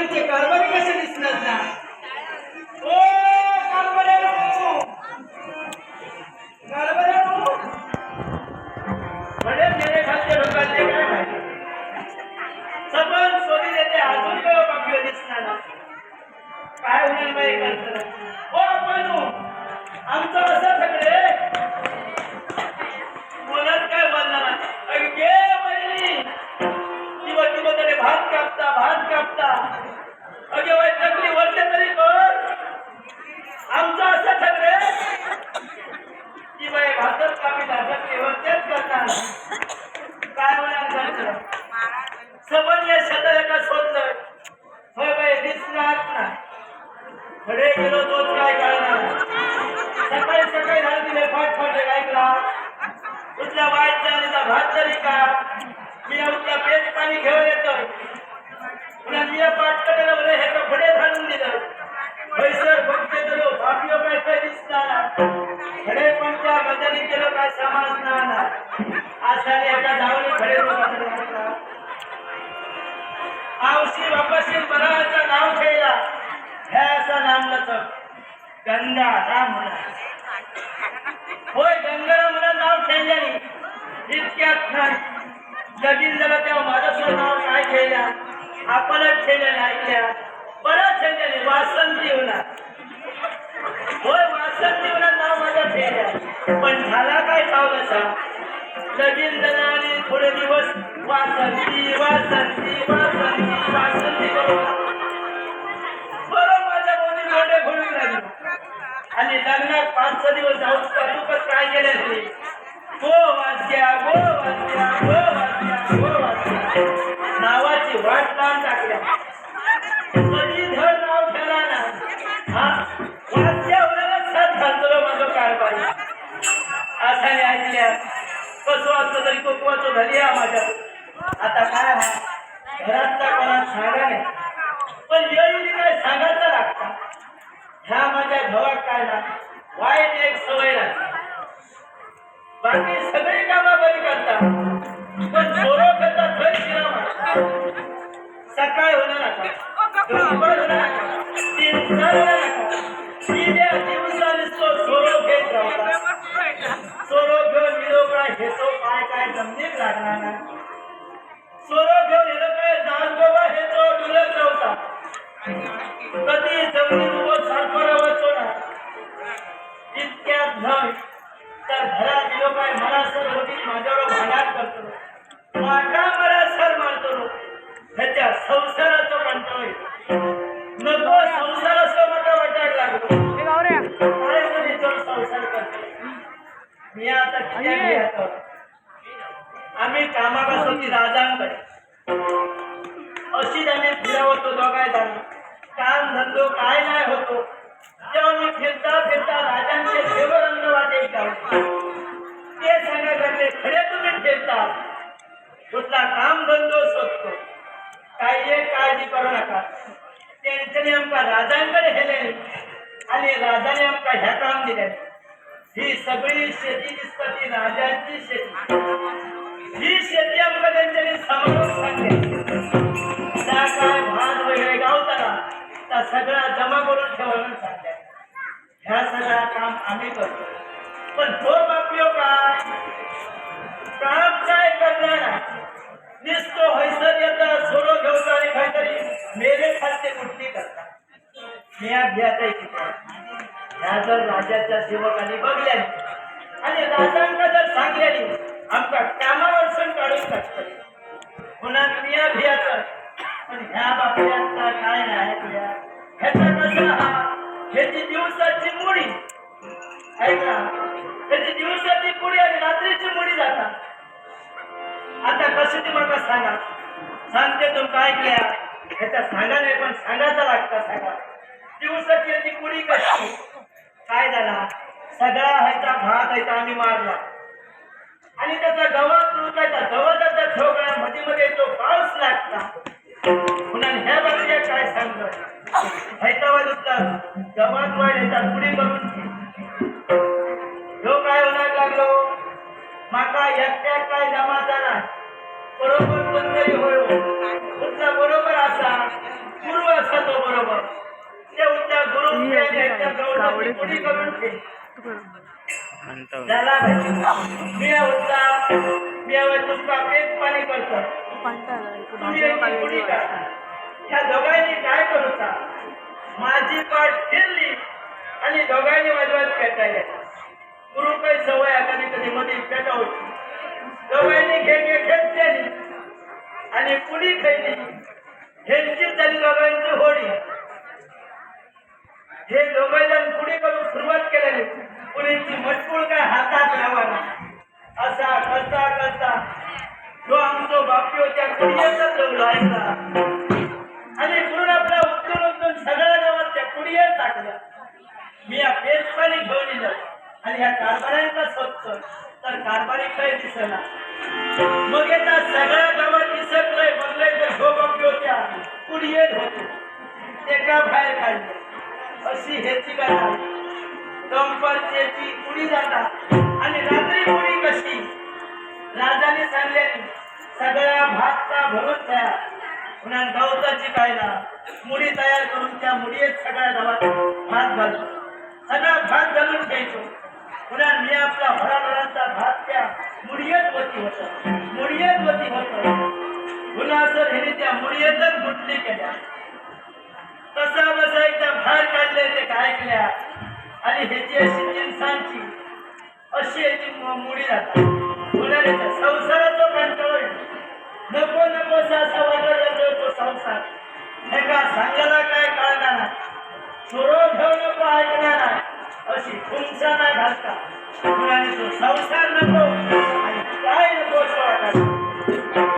पण हे कारभारी कसे दिसणार ना? ओ बडे मेरे लोकांचे काय सबन अजून काय बाकी दिसणार काय होणार बाई ओ आमचं असं सगळे कापता भात कापता. अगे वय चांगली वर्ष तरी कर आमचं असं ठरले. की बाई भातच कामी भातच केवळ तेच करणार. काय होणार सांगतो समजले शत एका शोधलं होय बाई दिसणार ना. खडे गेलो तोच काय करणार? सकाळी सकाळी झालं तिने फाट फाटले काय करा उठल्या वाईट जाणीचा भात तरी का मी उठल्या त्या बदली केलं काय समजणार असा एका धावली खडे आवशी वापशी बराचा नाव ठेवला. ह्या असा नामलं गंगा राम होय गंगारा नाव ठेवल्याने इतक्यात नाही. लगीन झालं तेव्हा माझं नाव काय ठेवल्या आपणच ठेवल्या ऐकल्या बरं ठेवल्याने वासंती होणार. होय वासंती निवडा नाव माझ्या फेऱ्या पण झाला काय पावलाचा? लगीन झालं थोडे दिवस. वासंती वासंती वासंती वासंती बरं माझ्या मोदी मोठे घोडून लागले आणि लग्नात पाच सहा दिवस जाऊन तूपच काय केलं ते गो वाद्या गो वाद्या गो वाद्या गो वाद्या नावाची वाट लावून टाकल्या. असाने कसं असलं तरी कोकवाचं झाली हा माझ्या. आता काय हा? घरातला कोणात सांगा नाही. पण येईल काय सांगायचं लागतं? ह्या माझ्या भावात काय ना? वाईट एक सवय लागते बाकी सगळी कामं बरी करतात. पण चोरो करतात घर शिरावा. सकाळ होणार आता दुपार होणार आता तीन चार होणार आता जमनीत लागणार नाही. चोरो घेऊन काय? गोवा हे तो डुलत राहतात कधी जमिनीत उभं सारखं ना? इतक्यात नाही तर घरात गेलो काय मला सर होती माझ्यावर भांडार करतो? माका मला सर मारतो? ह्याच्या संसाराचं येतो. नको संसार असं मला वाटायला लागलो. संसार करतो? मी आता येतो. आम्ही कामापासून ती राजांकडे. अशीच आम्ही फिरवतो दोघाय जाणं. काम धंदो काय नाही होतो. तेव्हा मी फिरता फिरता राजांचे देवरंग वाटे ते सांगायचे खरे तुम्ही फिरता कुठला काम धंदो शोधतो. काही एक काळजी करू नका. त्यांच्याने आमका राजांकडे हेले. आणि राजाने आमका ह्या काम दिले. ही सगळी शेती दिसतं ती राजांची शेती. ही शेती आमका त्यांच्यानी समोर सांगते. त्या काय भात वगैरे गावताना त्या सगळा जमा करून ठेवायला सांगतात ह्या सगळा काम आम्ही करतो. पण हो तो बापियो काय? काम काय करणार निसतो हैसर येतं सोडो घेऊन आणि काहीतरी मेरे खालते कुठली करतात मी अभ्यास आहे ह्या जर राजाच्या सेवकांनी बघल्याने आणि राजांका जर सांगल्याने आणि कट्ट्याला वर्षण काढून टाकतात पुन्हा क्रिया भियाचं पण ह्या बापड्यांचा काय नाही ह्याची दिवसाची मुडी. त्याची दिवसाची पुढी आणि रात्रीची मुडी जातात आता कशी ती मला सांगा. सांगते तुम काय केल्या ह्याच्या सांगा नाही पण सांगायचा लागता सांगा. दिवसाची याची पुढी कशी? काय झाला? सगळा ह्याचा भात ह्याचा आम्ही मारला. आणि त्याचा गवत लुटायचा गवताचा ठोकळा मध्ये मध्ये तो पाऊस लागता पुन्हा ह्या बाजूला काय सांगत हैदराबाद उठला गवत वाय ह्याचा पुढे करून ह्यो काय होणार लागलो? माका एकट्या काय जमा झाला बरोबर कोणतरी होय. तुमचा बरोबर असा गुरु असा तो बरोबर. ते उठल्या गुरु पुढी करून ठेव झाला मी होता मी आवड पाणी करतो तुम्ही याची करा ह्या दोघांनी काय करूचा माझी पाठ फिरली आणि दोघांनी वाजवत पेटायला गुरु काही सवय आहे कधी कधी मध्ये पेटा होती. दोघांनी खेळ खेळतेली आणि पुढी खेळली. ह्यांची झाली दोघांची होडी. हे दोघं जण पुढे करून सुरुवात केलेली. पुढेची मस्त जो आमचो बापी होत्या कुडियेचा जो आणि पूर्ण आपला उचलून उचलून सगळ्या गावात त्या कुडियेत टाकलं मी या पेच घेऊन दिलं आणि या कारभाऱ्यांचा स्वच्छ. तर कारभारी काय दिसला मग येता सगळ्या गावात दिसत नाही बघलंय तर जो बापी होत्या. कुडियेत होतो. ते का बाहेर काढले? अशी ह्याची कथा कंपरची कुडी जाता. आणि रात्री कुडी कशी? राजाने सांगले सगळ्या भातचा भरून द्या. पुन्हा गवताची कायदा मुडी तयार करून त्या मुडीत सगळ्या गावात भात घालतो. सगळा भात घालून घ्यायचो पुन्हा मी आपला भराभरांचा भात त्या मुडियत वती होत. मुडियत वती होत. पुन्हा सर हिने त्या मुडियतच गुटली केल्या. कसा बसा एकदा बाहेर काढले ते काय ऐकल्या आणि ह्याची अशी इन्सानची अशी याची मुडी जातात संसाराचा नको नको असा वाटत जातो तो संसार. हे का सांगायला काय कळणार नाही. चोरो नको ऐकणार नाही. अशी तुमचा नाही घालता. मुलाने तो संसार नको आणि काय नको